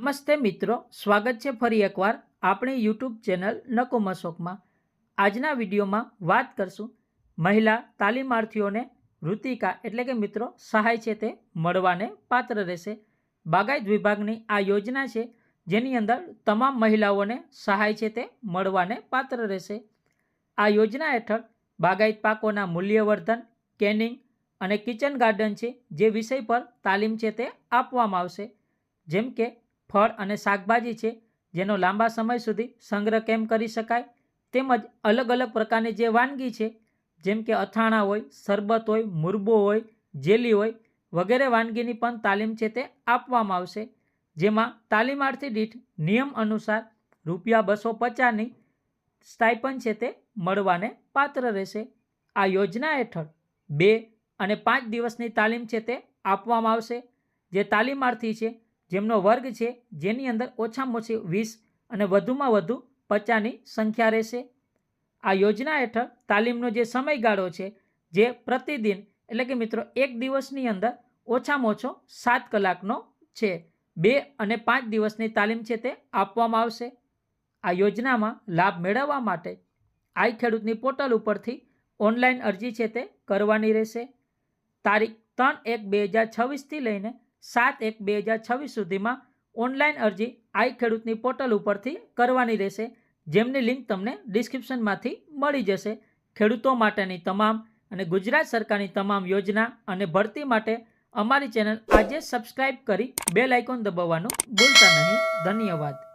નમસ્તે મિત્રો, સ્વાગત છે ફરી એકવાર આપણી યુટ્યુબ ચેનલ નકોમા શોખમાં આજના વિડીયોમાં વાત કરશું મહિલા તાલીમાર્થીઓને વૃત્તિકા એટલે કે મિત્રો સહાય છે તે મળવાને પાત્ર રહેશે. બાગાયત વિભાગની આ યોજના છે જેની અંદર તમામ મહિલાઓને સહાય છે તે મળવાને પાત્ર રહેશે. આ યોજના હેઠળ બાગાયત પાકોના મૂલ્યવર્ધન, કેનિંગ અને કિચન ગાર્ડન છે જે વિષય પર તાલીમ છે તે આપવામાં આવશે. જેમ કે ફળ અને શાકભાજી છે, જેનો લાંબા સમય સુધી સંગ્રહ કેમ કરી શકાય? તેમજ અલગ અલગ પ્રકારની જે વાનગી છે, જેમ કે અથાણા હોય, શરબત હોય, મુરબો હોય, જેલી હોય, વગેરે વાનગીની પણ તાલીમ છે તે આપવામાં આવશે. જેમાં તાલીમાર્થી દીઠ નિયમ અનુસાર રૂપિયા બસો પચાસની સ્ટાઇપન છે તે મળવાને પાત્ર રહેશે. આ યોજના હેઠળ બે અને પાંચ દિવસની તાલીમ છે તે આપવામાં આવશે. જે તાલીમાર્થી છે જેમનો વર્ગ છે, જેની અંદર ઓછામાં ઓછી વીસ અને વધુમાં વધુ પચાસની સંખ્યા રહેશે. આ યોજના હેઠળ તાલીમનો જે સમયગાળો છે, જે પ્રતિદિન એટલે કે મિત્રો એક દિવસની અંદર ઓછામાં ઓછો સાત કલાકનો છે. બે અને પાંચ દિવસની તાલીમ છે તે આપવામાં આવશે. આ યોજનામાં લાભ મેળવવા માટે આઈ ખેડૂતની પોર્ટલ ઉપરથી ઓનલાઈન અરજી છે તે કરવાની રહેશે. તારીખ ત્રણ એક બે હજાર છવ્વીસથી લઈને સાત એક બે હજાર છવ્વીસ સુધીમાં ઓનલાઈન અરજી આઈ ખેડૂતની પોર્ટલ ઉપરથી કરવાની રહેશે. જેમની લિંક તમને ડિસ્ક્રિપ્શનમાંથી મળી જશે. ખેડૂતો માટેની તમામ અને ગુજરાત સરકારની તમામ યોજના અને ભરતી માટે અમારી ચેનલ આજે સબસ્ક્રાઇબ કરી બેલ આઇકોન દબાવવાનું ભૂલતા નહીં. ધન્યવાદ.